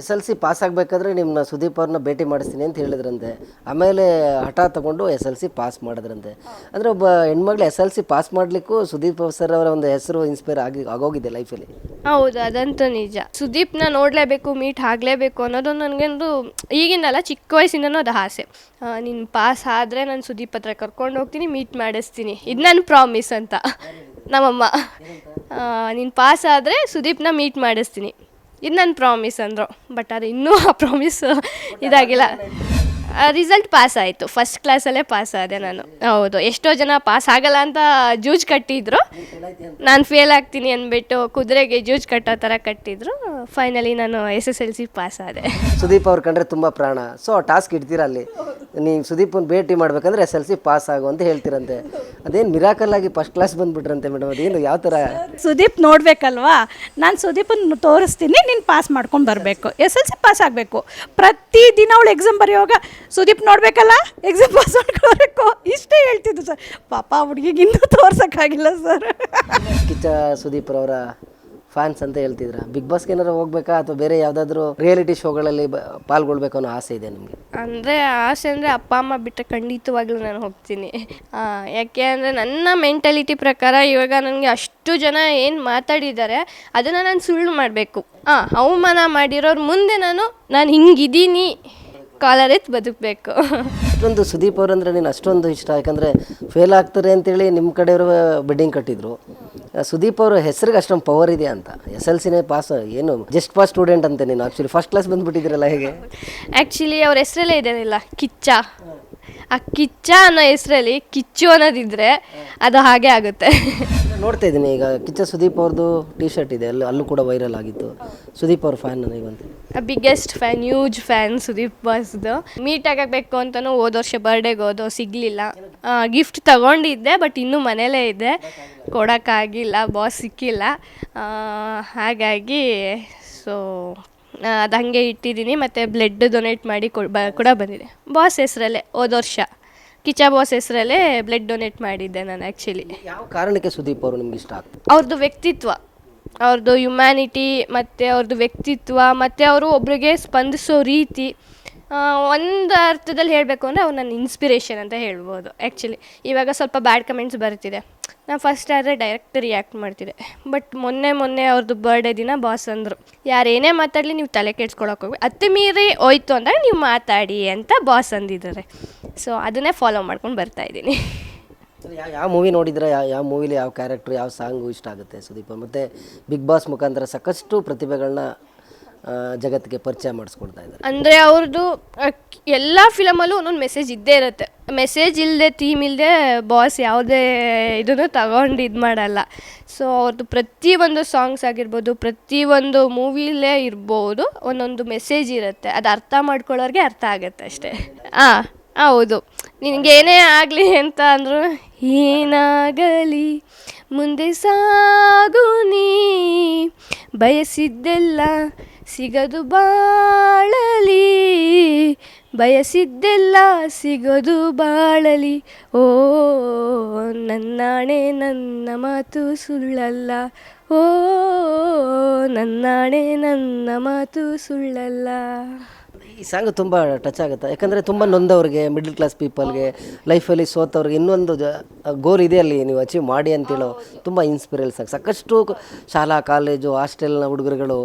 S L C pass ಆಗಬೇಕಾದ್ರೆ ನಿಮ್ಮನ್ನ ಸುದೀಪ್ ಅವ್ರನ್ನ ಭೇಟಿ ಮಾಡಿಸ್ತೀನಿ ಅಂತ ಹೇಳಿದ್ರಂತೆ. ಆಮೇಲೆ ಹಠ ತಗೊಂಡು ಎಸ್ ಎಲ್ ಸಿ ಪಾಸ್ ಮಾಡಿದ್ರಂತೆ. ಅಂದರೆ ಒಬ್ಬ ಹೆಣ್ಮಗಳು ಎಸ್ ಎಲ್ ಸಿ ಪಾಸ್ ಮಾಡಲಿಕ್ಕೂ ಸುದೀಪ್ ಸರ್ ಅವರ ಒಂದು ಹೆಸರು ಇನ್ಸ್ಪೈರ್ ಆಗಿ, ಆಗೋಗಿದೆ ಲೈಫಲ್ಲಿ ಹೌದು, ಅದಂತೂ ನಿಜ. ಸುದೀಪ್ನ ನೋಡಲೇಬೇಕು ಮೀಟ್ ಆಗಲೇಬೇಕು ಅನ್ನೋದು ನನಗೊಂದು ಈಗಿಂದಲ್ಲ ಚಿಕ್ಕ ವಯಸ್ಸಿಂದನೂ ಅದು ಆಸೆ. ನೀನು ಪಾಸ್ ಆದರೆ ನಾನು ಸುದೀಪ್ ಹತ್ರ ಕರ್ಕೊಂಡು ಹೋಗ್ತೀನಿ ಮೀಟ್ ಮಾಡಿಸ್ತೀನಿ. ಇದು ನನ್ನ ಪ್ರಾಮಿಸ್ ಅಂತ. ನಮ್ಮಮ್ಮ. ನೀನು ಪಾಸ್ ಆದರೆ ಸುದೀಪ್ನ ಮೀಟ್ ಮಾಡಿಸ್ತೀನಿ. ಇದು ನನ್ನ ಪ್ರಾಮಿಸ್ ಅಂದರು ಬಟ್ ಅದು ಇನ್ನೂ ಆ ಪ್ರಾಮಿಸ್ ಇದಾಗಿಲ್ಲ. ರಿಸಲ್ಟ್ ಪಾಸ್ ಆಯಿತು. ಫಸ್ಟ್ ಕ್ಲಾಸಲ್ಲೇ ಪಾಸ್ ಆದೆ ನಾನು. ಹೌದು ಎಷ್ಟೋ ಜನ ಪಾಸ್ ಆಗಲ್ಲ ಅಂತ ಜೂಜ್ ಕಟ್ಟಿದ್ರು. ನಾನು ಫೇಲ್ ಆಗ್ತೀನಿ ಅಂದ್ಬಿಟ್ಟು ಕುದುರೆಗೆ ಜೂಜ್ ಕಟ್ಟೋ ಥರ ಕಟ್ಟಿದ್ರು. ಫೈನಲಿ ನಾನು S S L C pass ಆದೆ. ಸುದೀಪ್ ಅವ್ರು ಕಂಡ್ರೆ ತುಂಬ ಪ್ರಾಣ. ಸೊ ಟಾಸ್ಕ್ ಇಡ್ತೀರ ಅಲ್ಲಿ? ನೀವು ಸುದೀಪನ್ ಭೇಟಿ ಮಾಡ್ಬೇಕಂದ್ರೆ ಎಸ್ ಎಲ್ ಸಿ ಪಾಸ್ ಆಗು ಅಂತ ಹೇಳ್ತೀರಂತೆ. ಅದೇನು ಮಿರಾಕಲ್ ಆಗಿ ಫಸ್ಟ್ ಕ್ಲಾಸ್ ಬಂದ್ಬಿಟ್ರಂತೆ ಮೇಡಮ್ ಅದೇನು ಯಾವ ಥರ ಸುದೀಪ್ ನೋಡ್ಬೇಕಲ್ವಾ? ನಾನು ಸುದೀಪನ್ನು ತೋರಿಸ್ತೀನಿ ನೀನು ಪಾಸ್ ಮಾಡ್ಕೊಂಡು ಬರಬೇಕು. ಎಸ್ ಎಲ್ ಸಿ ಪಾಸ್ ಆಗಬೇಕು. ಪ್ರತಿ ದಿನ ಅವಳು ಎಕ್ಸಾಮ್ ಬರೆಯುವಾಗ ಸುದೀಪ್ ನೋಡಬೇಕಲ್ಲ? ಎಕ್ಸಾಮ್ ಪಾಸ್ ಮಾಡ್ಕೊಳ್ಬೇಕು ಇಷ್ಟೇ ಹೇಳ್ತಿದ್ದು ಸರ್ ಪಾಪ ಹುಡುಗಿಗೆ ಇನ್ನೂ ತೋರ್ಸೋಕ್ಕಾಗಿಲ್ಲ ಸರ್ ಕಿಚ್ಚ ಸುದೀಪ್ ಅವರ ಫ್ಯಾನ್ಸ್ ಅಂತ ಹೇಳ್ತಿದ್ರ. ಬಿಗ್ ಬಾಸ್ಗೆ ಏನಾರು ಹೋಗ್ಬೇಕಾ? ಅಥವಾ ಬೇರೆ ಯಾವ್ದಾದ್ರು ರಿಯಾಲಿಟಿ ಶೋಗಳಲ್ಲಿ ಪಾಲ್ಗೊಳ್ಬೇಕು ಅನ್ನೋ ಆಸೆ ಇದೆ ನಿಮಗೆ? ಅಂದರೆ ಆಸೆ ಅಂದರೆ ಅಪ್ಪ ಅಮ್ಮ ಬಿಟ್ಟರೆ ಖಂಡಿತವಾಗ್ಲೂ ನಾನು ಹೋಗ್ತೀನಿ. ಆ, ಯಾಕೆ ಅಂದರೆ ನನ್ನ ಮೆಂಟಾಲಿಟಿ ಪ್ರಕಾರ ಇವಾಗ ನನಗೆ ಅಷ್ಟು ಜನ ಏನು ಮಾತಾಡಿದ್ದಾರೆ ಅದನ್ನು ನಾನು ಸುಳ್ಳು ಮಾಡಬೇಕು. ಹಾಂ ಅವಮಾನ ಮಾಡಿರೋರು ಮುಂದೆ ನಾನು ನಾನು ಹಿಂಗಿದ್ದೀನಿ ಕಾಲರೆತ್ ಬದುಕಬೇಕು. ಅಷ್ಟೊಂದು ಸುದೀಪ್ ಅವ್ರಂದ್ರೆ ನೀನು ಅಷ್ಟೊಂದು ಇಷ್ಟ ಯಾಕಂದರೆ ಫೇಲ್ ಆಗ್ತಾರೆ ಅಂತೇಳಿ ನಿಮ್ಮ ಕಡೆಯವರು ಬಿಡ್ಡಿಂಗ್ ಕಟ್ಟಿದ್ರು. ಸುದೀಪ್ ಅವರು ಹೆಸರಿಗೆ ಅಷ್ಟೊಂದು ಪವರ್ ಇದೆ ಅಂತ. ಎಸ್ ಎಲ್ ಸಿನೇ ಪಾಸ್ ಏನು ಜಸ್ಟ್ ಪಾಸ್ ಸ್ಟೂಡೆಂಟ್ ಅಂತ ನೀನು. ಆ್ಯಕ್ಚುಲಿ ಫಸ್ಟ್ ಕ್ಲಾಸ್ ಬಂದುಬಿಟ್ಟಿದ್ದೀರಲ್ಲ ಹೇಗೆ? ಆ್ಯಕ್ಚುಲಿ ಅವ್ರ ಹೆಸರಲ್ಲೇ ಇದೆಯಲ್ಲ ಕಿಚ್ಚ. ಆ ಕಿಚ್ಚ ಅನ್ನೋ ಹೆಸರಲ್ಲಿ ಕಿಚ್ಚು ಅನ್ನೋದಿದ್ರೆ ಅದು ಹಾಗೆ ಆಗುತ್ತೆ. ನೋಡ್ತಾ ಇದ್ದೀನಿ ಈಗ ಕಿಚ್ಚ ಸುದೀಪ್ ಅವ್ರದ್ದು ಟಿ ಶರ್ಟ್ ಇದೆ ಅಲ್ಲಿ ಅಲ್ಲೂ ಕೂಡ ವೈರಲ್ ಆಗಿತ್ತು. ಸುದೀಪ್ ಅವ್ರ fan ನನಗಂತ biggest fan huge fan Sudeep ಬಾಸ್ದು meet ಆಗಬೇಕು ಅಂತಲೂ ಹೋದ ವರ್ಷ ಬರ್ಡೇಗೆ ಹೋದೋ ಸಿಗಲಿಲ್ಲ. ಗಿಫ್ಟ್ ತಗೊಂಡಿದ್ದೆ ಬಟ್ ಇನ್ನೂ ಮನೇಲೇ ಇದೆ. ಕೊಡೋಕ್ಕಾಗಿಲ್ಲ ಬಾಸ್ ಸಿಕ್ಕಿಲ್ಲ. ಹಾಗಾಗಿ ಸೊ ಅದು ಹಾಗೆ ಇಟ್ಟಿದ್ದೀನಿ ಮತ್ತು ಬ್ಲಡ್ ಡೊನೇಟ್ ಮಾಡಿ ಕೊಡ್ ಬ ಕೂಡ ಬಂದಿದೆ. ಬಾಸ್ ಹೆಸರಲ್ಲೇ ಹೋದ ವರ್ಷ. ಕಿಚ್ಚ ಬಾಸ್ ಹೆಸರಲ್ಲೇ ಬ್ಲಡ್ ಡೊನೇಟ್ ಮಾಡಿದ್ದೆ ನಾನು ಆ್ಯಕ್ಚುಲಿ ಯಾವ ಕಾರಣಕ್ಕೆ ಸುದೀಪ್ ಅವರು ನಿಮ್ಗೆ ಇಷ್ಟ ಆಗ್ತದೆ ಅವ್ರದ್ದು ವ್ಯಕ್ತಿತ್ವ. ಅವ್ರದ್ದು ಹ್ಯುಮ್ಯಾನಿಟಿ ಮತ್ತು ಅವ್ರದ್ದು ವ್ಯಕ್ತಿತ್ವ ಮತ್ತು ಅವರು ಒಬ್ಬರಿಗೆ ಸ್ಪಂದಿಸೋ ರೀತಿ ಒಂದು ಅರ್ಥದಲ್ಲಿ ಹೇಳಬೇಕು ಅಂದರೆ ಅವ್ರು ನನ್ನ ಇನ್ಸ್ಪಿರೇಷನ್ ಅಂತ ಹೇಳ್ಬೋದು. ಆ್ಯಕ್ಚುಲಿ ಇವಾಗ ಸ್ವಲ್ಪ ಬ್ಯಾಡ್ ಕಮೆಂಟ್ಸ್ ಬರ್ತಿದೆ. ನಾನು ಫಸ್ಟ್ ಆದರೆ ಡೈರೆಕ್ಟ್ ರಿಯಾಕ್ಟ್ ಮಾಡ್ತಿದೆ ಬಟ್ ಮೊನ್ನೆ ಮೊನ್ನೆ ಅವ್ರದ್ದು ಬರ್ಡೇ ದಿನ ಬಾಸ್ ಅಂದರು. ಯಾರೇನೇ ಮಾತಾಡಲಿ ನೀವು ತಲೆ ಕೆಡ್ಸ್ಕೊಳಕ್ಕೆ ಹೋಗಿ ಅತ್ತೆ ಮೀರಿ ಹೋಯ್ತು ಅಂದಾಗ ನೀವು ಮಾತಾಡಿ ಅಂತ ಬಾಸ್ ಅಂದಿದ್ದಾರೆ. ಸೊ ಅದನ್ನೇ ಫಾಲೋ ಮಾಡ್ಕೊಂಡು ಬರ್ತಾ ಇದ್ದೀನಿ. ಯಾವ ಯಾವ ಮೂವಿ ನೋಡಿದ್ರೆ ಯಾವ ಮೂವಿಲಿ ಯಾವ ಕ್ಯಾರೆಕ್ಟ್ರ್ ಯಾವ ಸಾಂಗು ಇಷ್ಟ ಆಗುತ್ತೆ ಸುದೀಪ್ ಮತ್ತು ಬಿಗ್ ಬಾಸ್ ಮುಖಾಂತರ ಸಾಕಷ್ಟು ಪ್ರತಿಭೆಗಳನ್ನ ಜಗತ್ತಿಗೆ ಪರಿಚಯ ಮಾಡಿಸ್ಕೊಡ್ತಾ ಇದ್ದಾರೆ. ಅಂದರೆ ಅವ್ರದ್ದು ಎಲ್ಲ ಫಿಲಮಲ್ಲೂ ಒಂದೊಂದು ಮೆಸೇಜ್ ಇದ್ದೇ ಇರುತ್ತೆ. ಮೆಸೇಜ್ ಇಲ್ಲದೆ ಥೀಮ್ ಇಲ್ಲದೆ ಬಾಸ್ ಯಾವುದೇ ಇದನ್ನು ತಗೊಂಡು ಇದು ಮಾಡಲ್ಲ. ಸೊ ಅವ್ರದ್ದು ಪ್ರತಿಯೊಂದು ಸಾಂಗ್ಸ್ ಆಗಿರ್ಬೋದು, ಪ್ರತಿಯೊಂದು ಮೂವಿಲೇ ಇರ್ಬೋದು, ಒಂದೊಂದು ಮೆಸೇಜ್ ಇರುತ್ತೆ. ಅದು ಅರ್ಥ ಮಾಡ್ಕೊಳ್ಳೋರಿಗೆ ಅರ್ಥ ಆಗುತ್ತೆ ಅಷ್ಟೇ. ಹಾಂ ಹೌದು. ನಿನಗೇನೇ ಆಗಲಿ ಅಂತ ಅಂದರು ಏನಾಗಲಿ ಮುಂದೆ ಸಾಗು ನೀ. ಬಯಸಿದ್ದೆಲ್ಲ ಸಿಗದು ಬಾಳಲಿ, ಬಯಸಿದ್ದೆಲ್ಲ ಸಿಗದು ಬಾಳಲಿ. ಓ, ನನ್ನಾಣೆ ನನ್ನ ಮಾತು ಸುಳ್ಳಲ್ಲ. ಓ, ನನ್ನಾಣೆ ನನ್ನ ಮಾತು ಸುಳ್ಳಲ್ಲ. ಈ ಸಾಂಗ್ ತುಂಬ ಟಚ್ ಆಗುತ್ತೆ. ಯಾಕಂದರೆ ತುಂಬ ನೊಂದವ್ರಿಗೆ ಮಿಡ್ಲ್ ಕ್ಲಾಸ್ ಪೀಪಲ್ಗೆ ಲೈಫಲ್ಲಿ ಸೋತವ್ರಿಗೆ ಇನ್ನೊಂದು ಗೋಲ್ ಇದೆ ಅಲ್ಲಿ ನೀವು ಅಚೀವ್ ಮಾಡಿ ಅಂತೇಳೋ ತುಂಬ ಇನ್ಸ್ಪಿರಲ್ ಸಾಂಗ್ ಸಾಕಷ್ಟು ಶಾಲಾ ಕಾಲೇಜು ಹಾಸ್ಟೆಲ್ನ ಹುಡುಗರುಗಳು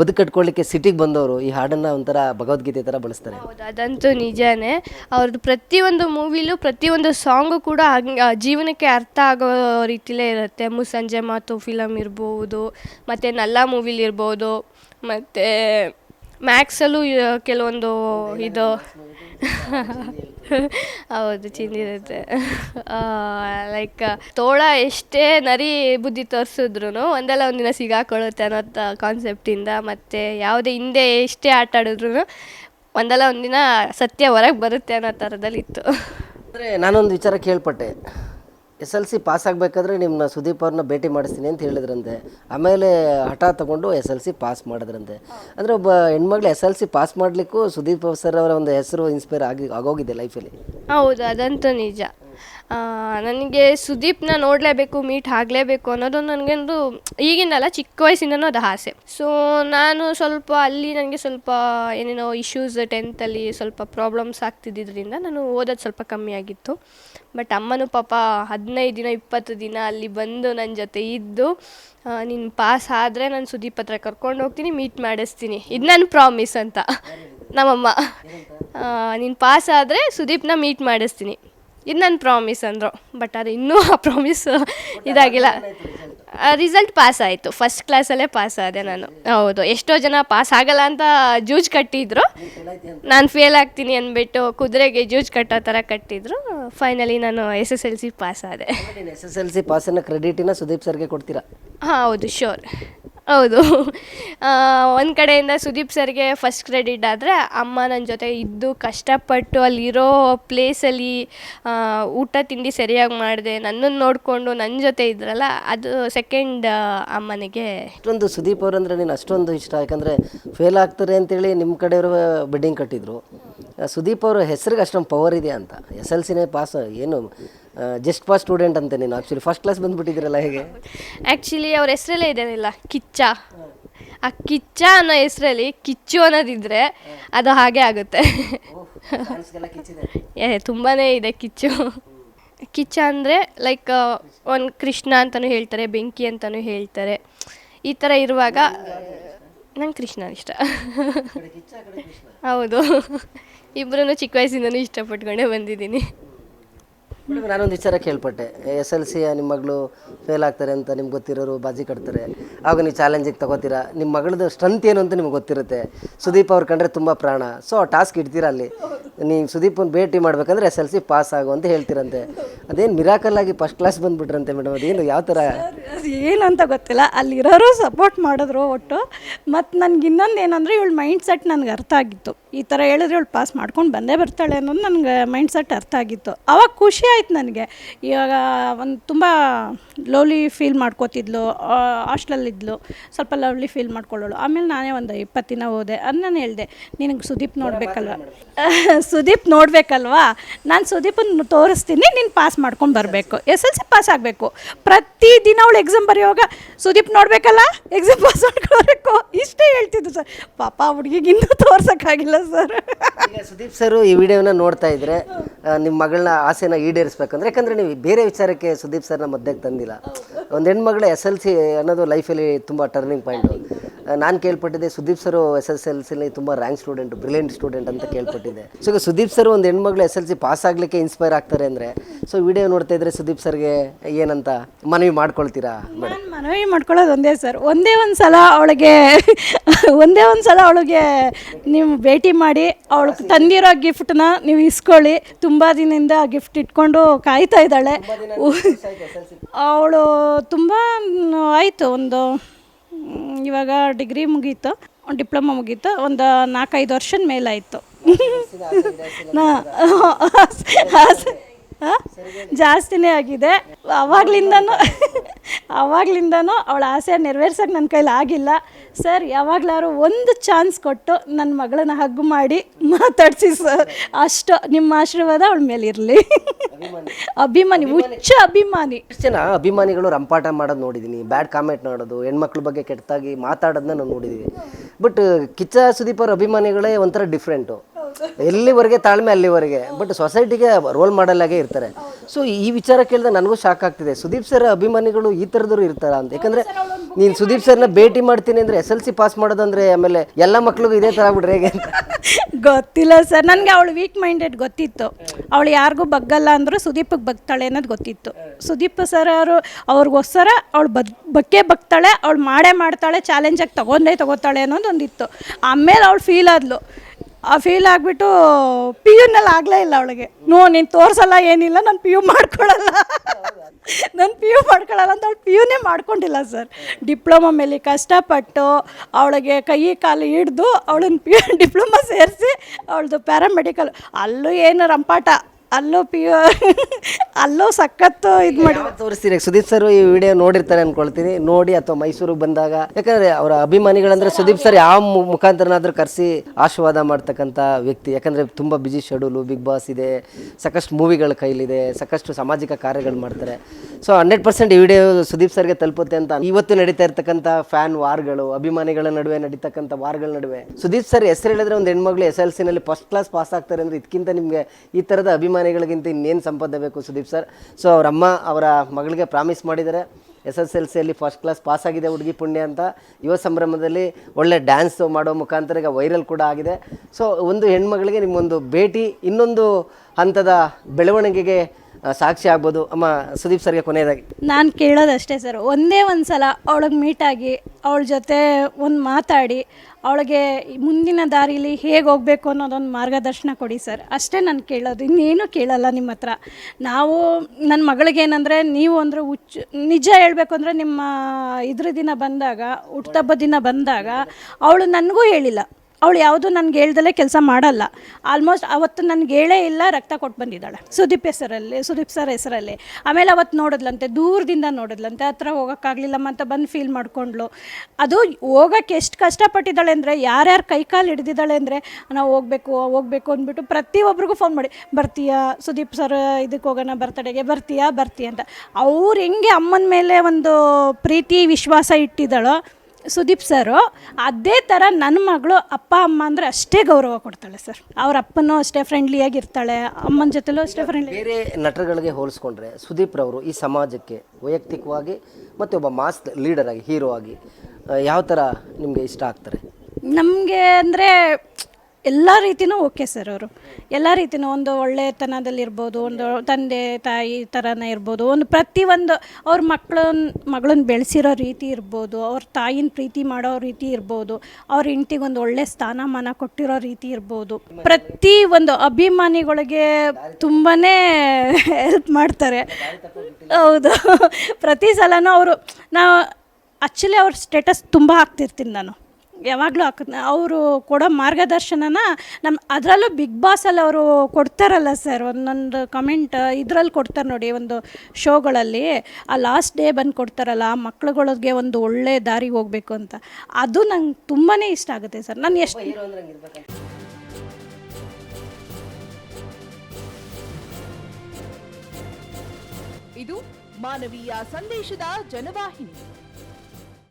ಬದುಕು ಕಟ್ಕೊಳ್ಳಿಕ್ಕೆ ಸಿಟಿಗೆ ಬಂದವರು ಈ ಹಾಡನ್ನು ಒಂಥರ ಭಗವದ್ಗೀತೆ ಥರ ಬಳಸ್ತಾರೆ. ಅದಂತೂ ನಿಜಾನೇ. ಅವ್ರದ್ದು ಪ್ರತಿಯೊಂದು ಮೂವಿಲೂ ಪ್ರತಿಯೊಂದು ಸಾಂಗು ಕೂಡ ಹಂಗೆ ಜೀವನಕ್ಕೆ ಅರ್ಥ ಆಗೋ ರೀತಿಲೇ ಇರುತ್ತೆ. ಮುಸ್ಸಂಜೆ ಮಾತು ಫಿಲಮ್ ಇರ್ಬೋದು, ಮತ್ತು ನಲ್ಲ ಮೂವಿಲಿ ಇರ್ಬೋದು ಮತ್ತು ಮ್ಯಾಕ್ಸಲ್ಲೂ ಕೆಲವೊಂದು ಇದು. ಹೌದು ಚಿಂದಿರುತ್ತೆ ಲೈಕ್ ತೋಳ ಎಷ್ಟೇ ನರಿ ಬುದ್ಧಿ ತೋರಿಸಿದ್ರು ಒಂದಲ್ಲ ಒಂದಿನ ಸಿಗಾಕೊಳ್ಳುತ್ತೆ ಅನ್ನೋ ಕಾನ್ಸೆಪ್ಟಿಂದ ಮತ್ತು ಯಾವುದೇ ಹಿಂದೆ ಎಷ್ಟೇ ಆಟ ಆಡಿದ್ರು ಒಂದಲ್ಲ ಒಂದಿನ ಸತ್ಯ ಹೊರಗೆ ಬರುತ್ತೆ ಅನ್ನೋ ಥರದಲ್ಲಿ ಇತ್ತು ಅಂದರೆ ನಾನೊಂದು ವಿಚಾರ ಕೇಳ್ಪಟ್ಟೆ. ಎಸ್ ಎಲ್ ಸಿ ಪಾಸ್ ಆಗಬೇಕಾದ್ರೆ ನಿಮ್ಮನ್ನ ಸುದೀಪ್ ಅವ್ರನ್ನ ಭೇಟಿ ಮಾಡಿಸ್ತೀನಿ ಅಂತ ಹೇಳಿದ್ರಂತೆ. ಆಮೇಲೆ ಹಠ ತಗೊಂಡು ಎಸ್ ಎಲ್ ಸಿ ಪಾಸ್ ಮಾಡಿದ್ರಂತೆ. ಅಂದರೆ ಒಬ್ಬ ಹೆಣ್ಮಗಳು ಎಸ್ ಎಲ್ ಸಿ ಪಾಸ್ ಮಾಡಲಿಕ್ಕೂ ಸುದೀಪ್ ಸರ್ ಅವರ ಒಂದು ಹೆಸರು ಇನ್ಸ್ಪೈರ್ ಆಗಿ ಆಗೋಗಿದೆ ಲೈಫಲ್ಲಿ ಹೌದು, ಅದಂತೂ ನಿಜ. ನನಗೆ ಸುದೀಪ್ನ ನೋಡಲೇಬೇಕು, ಮೀಟ್ ಆಗಲೇಬೇಕು ಅನ್ನೋದು ನನಗೊಂದು ಈಗಿಂದಲ್ಲ ಚಿಕ್ಕ ವಯಸ್ಸಿಂದನೂ ಅದು ಆಸೆ. ಸೊ ನಾನು ಸ್ವಲ್ಪ ಅಲ್ಲಿ ನನಗೆ ಸ್ವಲ್ಪ ಏನೇನೋ ಇಶ್ಯೂಸ್ ಟೆಂತಲ್ಲಿ ಸ್ವಲ್ಪ ಪ್ರಾಬ್ಲಮ್ಸ್ ಆಗ್ತಿದ್ದಿದ್ರಿಂದ ನಾನು ಓದೋದು ಸ್ವಲ್ಪ ಕಮ್ಮಿ ಆಗಿತ್ತು. ಬಟ್ ಅಮ್ಮನೂ ಪಾಪ ಹದಿನೈದು ದಿನ, ಇಪ್ಪತ್ತು ದಿನ ಅಲ್ಲಿ ಬಂದು ನನ್ನ ಜೊತೆ ಇದ್ದು ನೀನು ಪಾಸ್ ಆದರೆ ನಾನು ಸುದೀಪ್ ಹತ್ರ ಕರ್ಕೊಂಡು ಹೋಗ್ತೀನಿ ಮೀಟ್ ಮಾಡಿಸ್ತೀನಿ. ಇದು ನನ್ನ ಪ್ರಾಮಿಸ್ ಅಂತ. ನಮ್ಮಮ್ಮ. ನೀನು ಪಾಸ್ ಆದರೆ ಸುದೀಪ್ನ ಮೀಟ್ ಮಾಡಿಸ್ತೀನಿ. ಇದು ನನ್ನ ಪ್ರಾಮಿಸ್ ಅಂದರು. ಬಟ್ ಅದು ಇನ್ನೂ ಆ ಪ್ರಾಮಿಸ್ ಇದಾಗಿಲ್ಲ. ರಿಸಲ್ಟ್ ಪಾಸ್ ಆಯಿತು. ಫಸ್ಟ್ ಕ್ಲಾಸಲ್ಲೇ ಪಾಸ್ ಆದೆ ನಾನು. ಹೌದು. ಎಷ್ಟೋ ಜನ ಪಾಸ್ ಆಗಲ್ಲ ಅಂತ ಜೂಜ್ ಕಟ್ಟಿದ್ರು. ನಾನು ಫೇಲ್ ಆಗ್ತೀನಿ ಅಂದ್ಬಿಟ್ಟು ಕುದುರೆಗೆ ಜೂಜ್ ಕಟ್ಟೋ ಥರ ಕಟ್ಟಿದ್ರು. ಫೈನಲಿ ನಾನು S S L C pass ಆದೆ. ಎಸ್ ಎಸ್ ಎಲ್ ಸಿ ಪಾಸನ್ನು ಕ್ರೆಡಿಟಿನ ಸುದೀಪ್ ಸರ್ಗೆ ಕೊಡ್ತೀರಾ? ಹಾಂ ಹೌದು. ಶೋರ್ ಹೌದು. ಒಂದು ಕಡೆಯಿಂದ ಸುದೀಪ್ ಸರ್ಗೆ ಫಸ್ಟ್ ಕ್ರೆಡಿಟ್ ಆದರೆ ಅಮ್ಮ ನನ್ನ ಜೊತೆ ಇದ್ದು ಕಷ್ಟಪಟ್ಟು ಅಲ್ಲಿರೋ ಪ್ಲೇಸಲ್ಲಿ ಊಟ ತಿಂಡಿ ಸರಿಯಾಗಿ ಮಾಡಿದೆ ನನ್ನನ್ನು ನೋಡಿಕೊಂಡು ನನ್ನ ಜೊತೆ ಇದ್ರಲ್ಲ, ಅದು ಸೆಕೆಂಡ್ ಅಮ್ಮನಿಗೆ ಅಷ್ಟೊಂದು ಸುದೀಪ್ ಅವರಂದರೆ ನೀನು ಅಷ್ಟೊಂದು ಇಷ್ಟ, ಯಾಕಂದರೆ ಫೇಲ್ ಆಗ್ತಾರೆ ಅಂತೇಳಿ ನಿಮ್ಮ ಕಡೆಯವರು ಬೆಡ್ಡಿಂಗ್ ಕಟ್ಟಿದ್ರು. ಸುದೀಪ್ ಅವರ ಹೆಸರಿಗೆ ಅಷ್ಟೊಂದು ಪವರ್ ಇದೆ ಅಂತ? ಎಸ್ ಎಲ್ ಸಿನೇ ಪಾಸ್ ಏನು ಜಸ್ಟ್ ಫಸ್ಟ್ ಸ್ಟೂಡೆಂಟ್ ಅಂತ ನೀನು. ಆ್ಯಕ್ಚುಲಿ ಫಸ್ಟ್ ಕ್ಲಾಸ್ ಬಂದುಬಿಟ್ಟಿದ್ದೀರಲ್ಲ ಹೇಗೆ? ಆ್ಯಕ್ಚುಲಿ ಅವ್ರ ಹೆಸರಲ್ಲೇ ಇದೇನಿಲ್ಲ. ಕಿಚ್ಚ. ಆ ಕಿಚ್ಚ ಅನ್ನೋ ಹೆಸರಲ್ಲಿ ಕಿಚ್ಚು ಅನ್ನೋದಿದ್ರೆ ಅದು ಹಾಗೆ ಆಗುತ್ತೆ. ಏ ತುಂಬಾ ಇದೆ ಕಿಚ್ಚು. ಕಿಚ್ಚ ಅಂದರೆ ಲೈಕ್ ಒಂದು ಕೃಷ್ಣ ಅಂತಲೂ ಹೇಳ್ತಾರೆ ಬೆಂಕಿ ಅಂತಲೂ ಹೇಳ್ತಾರೆ. ಈ ಥರ ಇರುವಾಗ ನಂಗೆ ಕೃಷ್ಣ ಇಷ್ಟ. ಹೌದು. ಇಬ್ಬರೂ ಚಿಕ್ಕ ವಯಸ್ಸಿಂದನೂ ಇಷ್ಟಪಟ್ಕೊಂಡೇ ಬಂದಿದ್ದೀನಿ. ಮೇಡಮ್ ನಾನೊಂದು ವಿಚಾರ ಕೇಳ್ಪಟ್ಟೆ. ಎಸ್ ಎಲ್ ಸಿ ನಿಮ್ಮ ಮಗಳು ಫೇಲ್ ಆಗ್ತಾರೆ ಅಂತ ನಿಮ್ಗೆ ಗೊತ್ತಿರೋರು ಬಾಜಿ ಕಟ್ತಾರೆ. ಆಗ ನೀವು ಚಾಲೆಂಜಿಗೆ ತಗೋತೀರಾ? ನಿಮ್ಮ ಮಗಳದ್ದು ಸ್ಟ್ರೆಂತ್ ಏನು ಅಂತ ನಿಮ್ಗೆ ಗೊತ್ತಿರುತ್ತೆ. ಸುದೀಪ್ ಅವ್ರು ಕಂಡ್ರೆ ತುಂಬ ಪ್ರಾಣ. ಸೊ ಆ ಟಾಸ್ಕ್ ಇಡ್ತೀರಾ ಅಲ್ಲಿ? ನೀವು ಸುದೀಪನ ಭೇಟಿ ಮಾಡ್ಬೇಕಂದ್ರೆ ಎಸ್ ಎಲ್ ಸಿ ಪಾಸ್ ಆಗು ಅಂತ ಹೇಳ್ತೀರಂತೆ. ಅದೇನು ಮಿರಾಕಲ್ ಆಗಿ ಫಸ್ಟ್ ಕ್ಲಾಸ್ ಬಂದ್ಬಿಟ್ರಂತೆ ಮೇಡಮ್ ಅದೇನು ಯಾವ ಥರ ಅದು ಏನು ಅಂತ ಗೊತ್ತಿಲ್ಲ. ಅಲ್ಲಿರೋರು ಸಪೋರ್ಟ್ ಮಾಡಿದ್ರು ಒಟ್ಟು. ಮತ್ತು ನನಗೆ ಇನ್ನೊಂದು ಏನಂದರೆ ಇವಳು ಮೈಂಡ್ ಸೆಟ್ ನನಗೆ ಅರ್ಥ ಆಗಿತ್ತು. ಈ ಥರ ಹೇಳಿದ್ರೆ ಅವಳು ಪಾಸ್ ಮಾಡ್ಕೊಂಡು ಬಂದೇ ಬರ್ತಾಳೆ ಅನ್ನೋದು ನನಗೆ ಮೈಂಡ್ ಸೆಟ್ ಅರ್ಥ ಆಗಿತ್ತು. ಆವಾಗ ಖುಷಿ ಆಯ್ತು ನನಗೆ. ಇವಾಗ ಒಂದು ತುಂಬ ಲವ್ಲಿ ಫೀಲ್ ಮಾಡ್ಕೋತಿದ್ಲು ಹಾಸ್ಟ್ಲಲ್ಲಿದ್ಲು. ಸ್ವಲ್ಪ ಲವ್ಲಿ ಫೀಲ್ ಮಾಡ್ಕೊಳ್ಳೋಳು. ಆಮೇಲೆ ನಾನೇ ಒಂದು ಇಪ್ಪತ್ತು ದಿನ ಹೋದೆ. ಅದು ನಾನು ಹೇಳಿದೆ, ನಿನಗೆ ಸುದೀಪ್ ನೋಡಬೇಕಲ್ವ? ಸುದೀಪ್ ನೋಡಬೇಕಲ್ವಾ? ನಾನು ಸುದೀಪನ್ನು ತೋರಿಸ್ತೀನಿ, ನೀನು ಪಾಸ್ ಮಾಡ್ಕೊಂಡು ಬರಬೇಕು. ಎಸ್ ಎಲ್ ಸಿ ಪಾಸ್ ಆಗಬೇಕು. ಪ್ರತಿ ದಿನ ಅವಳು ಎಕ್ಸಾಮ್ ಬರೆಯುವಾಗ, ಸುದೀಪ್ ನೋಡಬೇಕಲ್ಲ? ಎಕ್ಸಾಮ್ ಪಾಸ್ ಮಾಡ್ಕೊಳ್ಬೇಕು ಇಷ್ಟೇ ಹೇಳ್ತಿದ್ದು ಸರ್. ಪಾಪ ಹುಡುಗಿಗೆ ಇನ್ನೂ ತೋರ್ಸೋಕ್ಕಾಗಿಲ್ಲ ಸರ್. ಈಗ ಸುದೀಪ್ ಸರ್ ಈ ವಿಡಿಯೋನ ನೋಡ್ತಾ ಇದ್ರೆ ನಿಮ್ಮ ಮಗಳನ್ನ ಆಸೆನ ಈಡೇರಿಸ್ಬೇಕಂದ್ರೆ ಯಾಕಂದ್ರೆ ನೀವು ಬೇರೆ ವಿಚಾರಕ್ಕೆ ಸುದೀಪ್ ಸರ್ನ ಮಧ್ಯಕ್ಕೆ ತಂದಿಲ್ಲ. ಒಂದು ಹೆಣ್ಮಗಳ ಎಸ್ ಎಲ್ ಸಿ ಅನ್ನೋದು ಲೈಫಲ್ಲಿ ತುಂಬ ಟರ್ನಿಂಗ್ ಪಾಯಿಂಟು ನಾನು ಕೇಳ್ಪಟ್ಟಿದ್ದೆ Sudeep sir S S L ಸಿಲಿ ತುಂಬ ರ್ಯಾಂಕ್ ಸ್ಟೂಡೆಂಟ್ ಬ್ರಿಲಿಯಂಟ್ ಸ್ಟೂಡೆಂಟ್ ಅಂತ ಕೇಳ್ಪಟ್ಟಿದ್ದೆ. ಸೊ ಈಗ ಸುದೀಪ್ ಸರ್ ಒಂದು ಹೆಣ್ಮಗಳು ಎಸ್ ಎಲ್ ಸಿ ಪಾಸ್ ಆಗಲಿಕ್ಕೆ ಇನ್ಸ್ಪೈರ್ ಆಗ್ತಾರೆ ಅಂದರೆ ಸೊ ವಿಡಿಯೋ ನೋಡ್ತಾ ಇದ್ರೆ ಸುದೀಪ್ ಸರ್ಗೆ ಏನಂತ ಮನವಿ ಮಾಡ್ಕೊಳ್ತೀರಾ? ನಾನು ಮನವಿ ಮಾಡ್ಕೊಳ್ಳೋದು ಒಂದೇ ಸರ್. ಒಂದೇ ಒಂದು ಸಲ ಅವಳಿಗೆ ಒಂದೇ ಒಂದು ಸಲ ಅವಳಿಗೆ ನೀವು ಭೇಟಿ ಮಾಡಿ ಅವಳು ತಂದಿರೋ ಗಿಫ್ಟನ್ನ ನೀವು ಇಸ್ಕೊಳ್ಳಿ. ತುಂಬ ದಿನದಿಂದ ಆ ಗಿಫ್ಟ್ ಇಟ್ಕೊಂಡು ಕಾಯ್ತಾ ಇದ್ದಾಳೆ. ಅವಳು ತುಂಬ ಆಯಿತು ಒಂದು ಇವಾಗ ಡಿಗ್ರಿ ಮುಗೀತು ಡಿಪ್ಲೊಮಾ ಮುಗೀತು ಒಂದು ನಾಲ್ಕೈದು ವರ್ಷದ ಮೇಲಾಯಿತು. ನಾ ಆಸೆ-? ಜಾಸ್ತಿನೇ ಆಗಿದೆ. ಅವಾಗ್ಲಿಂದನೂ ಅವಾಗ್ಲಿಂದನೂ ಅವಳ ಆಸೆ ನೆರವೇರ್ಸೋಕೆ ನನ್ನ ಕೈಲಿ ಆಗಿಲ್ಲ. ಸರ್ ಯಾವಾಗಲಾರು ಒಂದು ಚಾನ್ಸ್ ಕೊಟ್ಟು ನನ್ನ ಮಗಳನ್ನ ಹಗ್ಗು ಮಾಡಿ ಮಾತಾಡಿಸಿ ಸರ್. ಅಷ್ಟು, ನಿಮ್ಮ ಆಶೀರ್ವಾದ ಅವಳ ಮೇಲೆ ಇರಲಿ. ಅಭಿಮಾನಿ, ಹುಚ್ಚ ಅಭಿಮಾನಿ. ಜನ ಅಭಿಮಾನಿಗಳು ರಂಪಾಟ ಮಾಡೋದು ನೋಡಿದ್ದೀನಿ ಬ್ಯಾಡ್ ಕಾಮೆಂಟ್ ಮಾಡೋದು, ಹೆಣ್ಮಕ್ಳ ಬಗ್ಗೆ ಕೆಟ್ಟದಾಗಿ ಮಾತಾಡೋದನ್ನ ನಾವು ನೋಡಿದ್ದೀವಿ ಬಟ್ ಕಿಚ್ಚ ಸುದೀಪ್ ಅವ್ರ ಅಭಿಮಾನಿಗಳೇ ಒಂಥರ ಡಿಫ್ರೆಂಟು ಎಲ್ಲಿವರೆಗೆ ತಾಳ್ಮೆ ಅಲ್ಲಿವರೆಗೆ. ಬಟ್ ಸೊಸೈಟಿಗೆ ರೋಲ್ ಮಾಡೆಲ್ ಆಗೇ ಇರ್ತಾರೆ. ಸೊ ಈ ವಿಚಾರ ಕೇಳಿದ್ರೆ ನನಗೂ ಶಾಕ್ ಆಗ್ತಿದೆ. ಸುದೀಪ್ ಸರ್ ಅಭಿಮಾನಿಗಳು ಈ ಥರದವರು ಇರ್ತಾರ ಅಂತ? ಯಾಕಂದ್ರೆ ನೀನು ಸುದೀಪ್ ಸರ್ನ ಭೇಟಿ ಮಾಡ್ತೀನಿ ಅಂದ್ರೆ ಎಸ್ ಎಲ್ ಸಿ ಪಾಸ್ ಮಾಡೋದಂದ್ರೆ ಆಮೇಲೆ ಎಲ್ಲ ಮಕ್ಳಿಗೂ ಇದೇ ಥರ ಬಿಡ್ರಿ ಹೇಗೆ ಅಂತ? ಗೊತ್ತಿಲ್ಲ ಸರ್. ನನಗೆ ಅವಳು ವೀಕ್ ಮೈಂಡೆಡ್ ಗೊತ್ತಿತ್ತು. ಅವಳು ಯಾರಿಗೂ ಬಗ್ಗಲ್ಲ ಅಂದರೂ ಸುದೀಪಿಗೆ ಬಗ್ತಾಳೆ ಅನ್ನೋದು ಗೊತ್ತಿತ್ತು. ಸುದೀಪ್ ಸರ್ ಅವರು ಅವ್ರಿಗೋಸ್ಕರ ಅವಳು ಬದ್ ಬಕ್ಕೆ ಬಗ್ತಾಳೆ ಅವಳು ಮಾಡೇ ಮಾಡ್ತಾಳೆ ಚಾಲೆಂಜಾಗಿ ತಗೊಂಡೇ ತಗೋತಾಳೆ ಅನ್ನೋದು ಒಂದಿತ್ತು ಆಮೇಲೆ ಅವಳು ಫೀಲ್ ಆದ್ಲು. ಆ ಫೀಲ್ ಆಗಿಬಿಟ್ಟು ಪಿ ಯುನಲ್ಲಿ ಆಗಲೇ ಇಲ್ಲ ಅವಳಿಗೆ. ನೋ, ನೀನು ತೋರಿಸಲ್ಲ, ಏನಿಲ್ಲ, ನಾನು ಪಿ ಯು ಮಾಡ್ಕೊಳ್ಳಲ್ಲ. ನಾನು ಪಿ ಯು ಮಾಡ್ಕೊಳ್ಳಲ್ಲ ಅಂತ ಅವಳು ಪಿ ಯುನೇ ಮಾಡ್ಕೊಂಡಿಲ್ಲ ಸರ್ ಡಿಪ್ಲೊಮಾ ಮೇಲೆ ಕಷ್ಟಪಟ್ಟು ಅವಳಿಗೆ ಕೈ ಕಾಲು ಹಿಡ್ದು ಅವಳನ್ನ ಪಿ ಯು ಡಿಪ್ಲೊಮಾ ಸೇರಿಸಿ, ಅವಳದು ಪ್ಯಾರಾಮೆಡಿಕಲ್ ಅಲ್ಲೂ ಏನು ರಂಪಾಟ. ಅಲ್ಲೋ ಪಿಯೋ ಅಲ್ಲೋ ಸಖತ್ತು ಇದು ಮಾಡಿ ತೋರಿಸ್ತೀರಿ? ಸುದೀಪ್ ಸರ್ ಈ ವಿಡಿಯೋ ನೋಡಿರ್ತಾರೆ ಅನ್ಕೊಳ್ತೀನಿ. ನೋಡಿ ಅಥವಾ ಮೈಸೂರಿಗೆ ಬಂದಾಗ ಯಾಕಂದ್ರೆ ಅವರ ಅಭಿಮಾನಿಗಳಂದ್ರೆ ಸುದೀಪ್ ಸರ್ ಯಾವ ಮುಖಾಂತರನಾದ್ರೂ ಕರೆಸಿ ಆಶೀರ್ವಾದ ಮಾಡ್ತಕ್ಕಂಥ ವ್ಯಕ್ತಿ. ಯಾಕಂದ್ರೆ ತುಂಬಾ ಬಿಜಿ ಶೆಡ್ಯೂಲು ಬಿಗ್ ಬಾಸ್ ಇದೆ ಸಾಕಷ್ಟು ಮೂವಿಗಳ ಕೈಲಿದೆ ಸಾಕಷ್ಟು ಸಾಮಾಜಿಕ ಕಾರ್ಯಗಳು ಮಾಡ್ತಾರೆ. ಸೊ ಹಂಡ್ರೆಡ್ ಪರ್ಸೆಂಟ್ ಈ ವಿಡಿಯೋ ಸುದೀಪ್ ಸರ್ಗೆ ತಲುಪುತ್ತೆ ಅಂತ ಇವತ್ತು ನಡೀತಾ ಇರ್ತಕ್ಕಂಥ ಫ್ಯಾನ್ ವಾರ್ಗಳು ಅಭಿಮಾನಿಗಳ ನಡುವೆ ನಡೀತಕ್ಕಂಥ ವಾರ್ಗಳ ನಡುವೆ. ಸುದೀಪ್ ಸರ್ ಹೆಸರು ಹೇಳಿದ್ರೆ ಒಂದು ಹೆಣ್ಮಗಳು ಎಸ್ ಎಲ್ ಸಿನಲ್ಲಿ ಫಸ್ಟ್ ಕ್ಲಾಸ್ ಪಾಸ್ ಆಗ್ತಾರೆ ಅಂದ್ರೆ ಇದಕ್ಕಿಂತ ನಿಮಗೆ ಈ ಥರದ ಅಭಿಮಾನಿಗಳಿಗಿಂತ ಇನ್ನೇನು ಸಂಪದ ಬೇಕು ಸುದೀಪ್ ಸರ್? ಸೊ ಅವರಮ್ಮ, ಅವರ ಮಗಳಿಗೆ ಪ್ರಾಮಿಸ್ ಮಾಡಿದ್ದಾರೆ. ಎಸ್ ಎಸ್ ಎಲ್ ಸಿಯಲ್ಲಿ ಫಸ್ಟ್ ಕ್ಲಾಸ್ ಪಾಸ್ ಆಗಿದೆ ಹುಡುಗಿ ಪುಣ್ಯ ಅಂತ. ಯುವ ಸಂಭ್ರಮದಲ್ಲಿ ಒಳ್ಳೆ ಡ್ಯಾನ್ಸ್ ಮಾಡೋ ಮುಖಾಂತರ ಈಗ ವೈರಲ್ ಕೂಡ ಆಗಿದೆ. ಸೊ ಒಂದು ಹೆಣ್ಮಗಳಿಗೆ ನಿಮ್ಮೊಂದು ಭೇಟಿ, ಇನ್ನೊಂದು ಹಂತದ ಬೆಳವಣಿಗೆಗೆ ಸಾಕ್ಷಿ ಆಗ್ಬೋದು. ಅಮ್ಮ, ಸುದೀಪ್ ಸರ್ಗೆ ಕೊನೆಯದಾಗಿ. ನಾನು ಕೇಳೋದಷ್ಟೇ ಸರ್. ಒಂದೇ ಒಂದು ಸಲ ಅವಳಿಗೆ ಮೀಟಾಗಿ ಅವಳ ಜೊತೆ ಒಂದು ಮಾತಾಡಿ, ಅವಳಿಗೆ ಮುಂದಿನ ದಾರಿಲಿ ಹೇಗೆ ಹೋಗಬೇಕು ಅನ್ನೋದೊಂದು ಮಾರ್ಗದರ್ಶನ ಕೊಡಿ ಸರ್. ಅಷ್ಟೇ ನಾನು ಕೇಳೋದು. ಇನ್ನೇನು ಕೇಳಲ್ಲ ನಿಮ್ಮ ಹತ್ರ. ನಾವು ನನ್ನ ಮಗಳಿಗೇನಂದರೆ ನೀವು ಅಂದರೆ ಹುಚ್ಚು, ನಿಜ ಹೇಳಬೇಕು ಅಂದರೆ ನಿಮ್ಮ ಇದ್ರ ದಿನ ಬಂದಾಗ ಹುಟ್ಟುಹಬ್ಬ ದಿನ ಬಂದಾಗ, ಅವಳು ನನಗೂ ಹೇಳಿಲ್ಲ. ಅವಳು ಯಾವುದು ನನಗೆ ಹೇಳ್ದಲೇ ಕೆಲಸ ಮಾಡಲ್ಲ. ಆಲ್ಮೋಸ್ಟ್ ಅವತ್ತು ನನಗೆ ಹೇಳೇ ಇಲ್ಲ, ರಕ್ತ ಕೊಟ್ಟು ಬಂದಿದ್ದಾಳೆ. ಸುದೀಪ್ ಹೆಸರಲ್ಲಿ, ಸುದೀಪ್ ಸರ್ ಹೆಸರಲ್ಲಿ. ಆಮೇಲೆ ಅವತ್ತು ನೋಡಿದ್ಲಂತೆ, ದೂರದಿಂದ ನೋಡಿದ್ಲಂತೆ, ಹತ್ರ ಹೋಗೋಕ್ಕಾಗಲಿಲ್ಲಮ್ಮ ಅಂತ ಬಂದು ಫೀಲ್ ಮಾಡ್ಕೊಂಡ್ಳು. ಅದು ಹೋಗೋಕ್ಕೆ ಎಷ್ಟು ಕಷ್ಟಪಟ್ಟಿದ್ದಾಳೆ ಅಂದರೆ, ಯಾರ್ಯಾರು ಕೈ ಕಾಲು ಹಿಡ್ದಿದ್ದಾಳೆ ಅಂದರೆ, ನಾವು ಹೋಗ್ಬೇಕು ಹೋಗ್ಬೇಕು ಅಂದ್ಬಿಟ್ಟು ಪ್ರತಿಯೊಬ್ಬರಿಗೂ ಫೋನ್ ಮಾಡಿ, ಬರ್ತೀಯಾ ಸುದೀಪ್ ಸರ್, ಇದಕ್ಕೆ ಹೋಗೋಣ ಬರ್ತಡೆಗೆ ಬರ್ತೀಯಾ, ಬರ್ತೀಯ ಅಂತ. ಅವ್ರು ಹೆಂಗೆ ಅಮ್ಮನ ಮೇಲೆ ಒಂದು ಪ್ರೀತಿ, ವಿಶ್ವಾಸ ಇಟ್ಟಿದ್ದಾಳೋ ಸುದೀಪ್ ಸರು ಅದೇ ಥರ ನನ್ನ ಮಗಳು ಅಪ್ಪ ಅಮ್ಮ ಅಂದರೆ ಅಷ್ಟೇ ಗೌರವ ಕೊಡ್ತಾಳೆ ಸರ್. ಅವ್ರ ಅಪ್ಪನೂ ಅಷ್ಟೇ ಫ್ರೆಂಡ್ಲಿಯಾಗಿರ್ತಾಳೆ ಅಮ್ಮನ ಜೊತೆಲೂ ಅಷ್ಟೇ ಫ್ರೆಂಡ್ಲಿ ಬೇರೆ ನಟರುಗಳಿಗೆ ಹೋಲಿಸ್ಕೊಂಡ್ರೆ ಸುದೀಪ್ ರವರು ಈ ಸಮಾಜಕ್ಕೆ ವೈಯಕ್ತಿಕವಾಗಿ ಮತ್ತು ಒಬ್ಬ ಮಾಸ್ ಲೀಡರ್ ಆಗಿ ಹೀರೋ ಆಗಿ ಯಾವ ಥರ ನಿಮಗೆ ಇಷ್ಟ ಆಗ್ತಾರೆ? ನಮಗೆ ಅಂದರೆ ಎಲ್ಲ ರೀತಿನೂ ಓಕೆ ಸರ್ ಅವರು. ಎಲ್ಲ ರೀತಿನೂ ಒಂದು ಒಳ್ಳೆತನದಲ್ಲಿರ್ಬೋದು, ಒಂದು ತಂದೆ ತಾಯಿ ಥರನೇ ಇರ್ಬೋದು, ಒಂದು ಪ್ರತಿಯೊಂದು ಅವ್ರ ಮಕ್ಕಳನ್ನ ಮಗಳನ್ನ ಬೆಳೆಸಿರೋ ರೀತಿ ಇರ್ಬೋದು, ಅವ್ರ ತಾಯಿನ ಪ್ರೀತಿ ಮಾಡೋ ರೀತಿ ಇರ್ಬೋದು, ಅವ್ರ ಹೆಂಡ್ತಿಗೆ ಒಂದು ಒಳ್ಳೆ ಸ್ಥಾನಮಾನ ಕೊಟ್ಟಿರೋ ರೀತಿ ಇರ್ಬೋದು. ಪ್ರತಿ ಒಂದು ಅಭಿಮಾನಿಗಳಿಗೆ ತುಂಬಾ ಹೆಲ್ಪ್ ಮಾಡ್ತಾರೆ. ಹೌದು. ಪ್ರತಿ ಸಲನೂ ಅವರು ನಾವು ಆ್ಯಕ್ಚುಲಿ ಅವ್ರ ಸ್ಟೇಟಸ್ ತುಂಬ ಹಾಕ್ತಿರ್ತೀನಿ ನಾನು. ಯಾವಾಗಲೂ ಹಾಕ ಅವರು ಕೊಡೋ ಮಾರ್ಗದರ್ಶನನ ನಮ್ಮ ಅದರಲ್ಲೂ ಬಿಗ್ ಬಾಸಲ್ಲಿ ಅವರು ಕೊಡ್ತಾರಲ್ಲ ಸರ್, ಒಂದೊಂದು ಕಮೆಂಟ್ ಇದರಲ್ಲಿ ಕೊಡ್ತಾರೆ ನೋಡಿ, ಒಂದು ಶೋಗಳಲ್ಲಿ. ಆ ಲಾಸ್ಟ್ ಡೇ ಬಂದು ಕೊಡ್ತಾರಲ್ಲ, ಆ ಮಕ್ಳುಗಳಿಗೆ ಒಂದು ಒಳ್ಳೆ ದಾರಿಗೆ ಹೋಗಬೇಕು ಅಂತ. ಅದು ನಂಗೆ ತುಂಬಾ ಇಷ್ಟ ಆಗುತ್ತೆ ಸರ್. ನಾನು ಎಷ್ಟು ಇದು ಮಾನವೀಯ ಸಂದೇಶದ ಜನವಾಹಿನಿ.